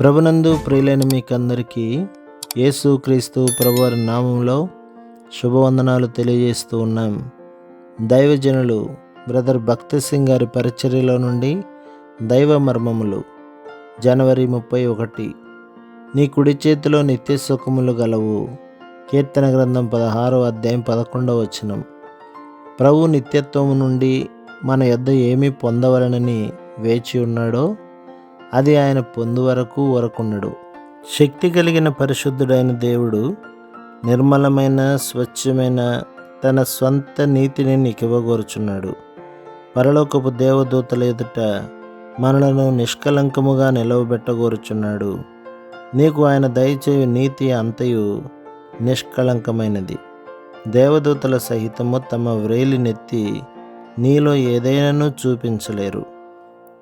ప్రభునందు ప్రియులైన మీకందరికీ యేసు క్రీస్తు ప్రభువారి నామంలో శుభవందనాలు తెలియజేస్తూ ఉన్నాం. దైవజనులు బ్రదర్ భక్తి సింగ్ గారి పరిచర్యలో నుండి దైవ మర్మములు జనవరి ముప్పై ఒకటి. నీ కుడి చేతిలో నిత్య సుఖములు గలవు. కీర్తన గ్రంథం పదహారో అధ్యాయం పదకొండవ వచనం. ప్రభు నిత్యత్వము నుండి మన యొద్ద ఏమి పొందవలనని వేచి ఉన్నాడో అది ఆయన పొందు వరకు వరకున్నడు. శక్తి కలిగిన పరిశుద్ధుడైన దేవుడు నిర్మలమైన స్వచ్ఛమైన తన స్వంత నీతిని నీకివ్వగోరుచున్నాడు. పరలోకపు దేవదూతల ఎదుట మనలను నిష్కలంకముగా నిలవబెట్టగోరుచున్నాడు. నీకు ఆయన దయచేయు నీతి అంతయు నిష్కళంకమైనది దేవదూతల సహితము తమ వ్రేలినెత్తి నీలో ఏదైనాను చూపించలేరు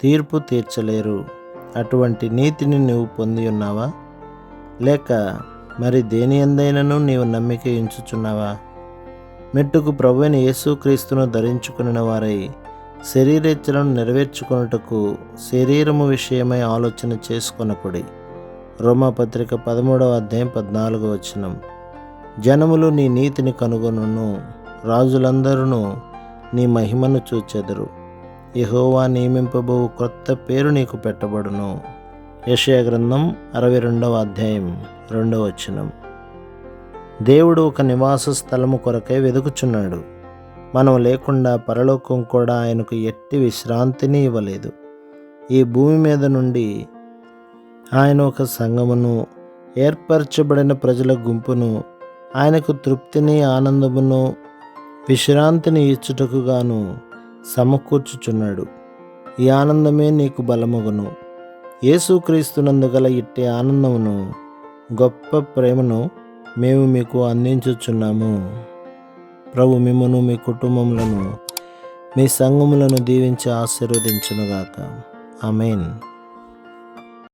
తీర్పు తీర్చలేరు. అటువంటి నీతిని నీవు పొంది ఉన్నావా? లేక మరి దేని ఎందైనను నీవు నమ్మిక ఎంచుచున్నావా? మెట్టుకు ప్రభువైన యేసుక్రీస్తును ధరించుకున్న వారై శరీరేచ్ఛలను నెరవేర్చుకొనుటకు శరీరము విషయమై ఆలోచన చేసుకొనకుడి. రోమాపత్రిక పదమూడవ అధ్యాయం పద్నాలుగో వచనం. జనములు నీ నీతిని కనుగొనును రాజులందరూ నీ మహిమను చూచెదరు. యహోవా నియమింపబో క్రొత్త పేరు నీకు పెట్టబడును. యెషయా గ్రంథం అరవై రెండవ అధ్యాయం రెండవ వచనం. దేవుడు ఒక నివాస స్థలము కొరకై వెదుకుచున్నాడు. మనం లేకుండా పరలోకం కూడా ఆయనకు ఎట్టి విశ్రాంతిని ఇవ్వలేదు. ఈ భూమి మీద నుండి ఆయన ఒక సంఘమును ఏర్పరచబడిన ప్రజల గుంపును ఆయనకు తృప్తిని ఆనందమును విశ్రాంతిని ఇచ్చుటకు గాను సమకూర్చుచున్నాడు. ఈ ఆనందమే నీకు బలమగును. యేసుక్రీస్తునందు గల ఇట్టి ఆనందమును గొప్ప ప్రేమను మేము మీకు అందించుచున్నాము. ప్రభు మిమ్మను మీ కుటుంబములను మీ సంఘములను దీవించి ఆశీర్వదించునుగాక. ఆమెన్.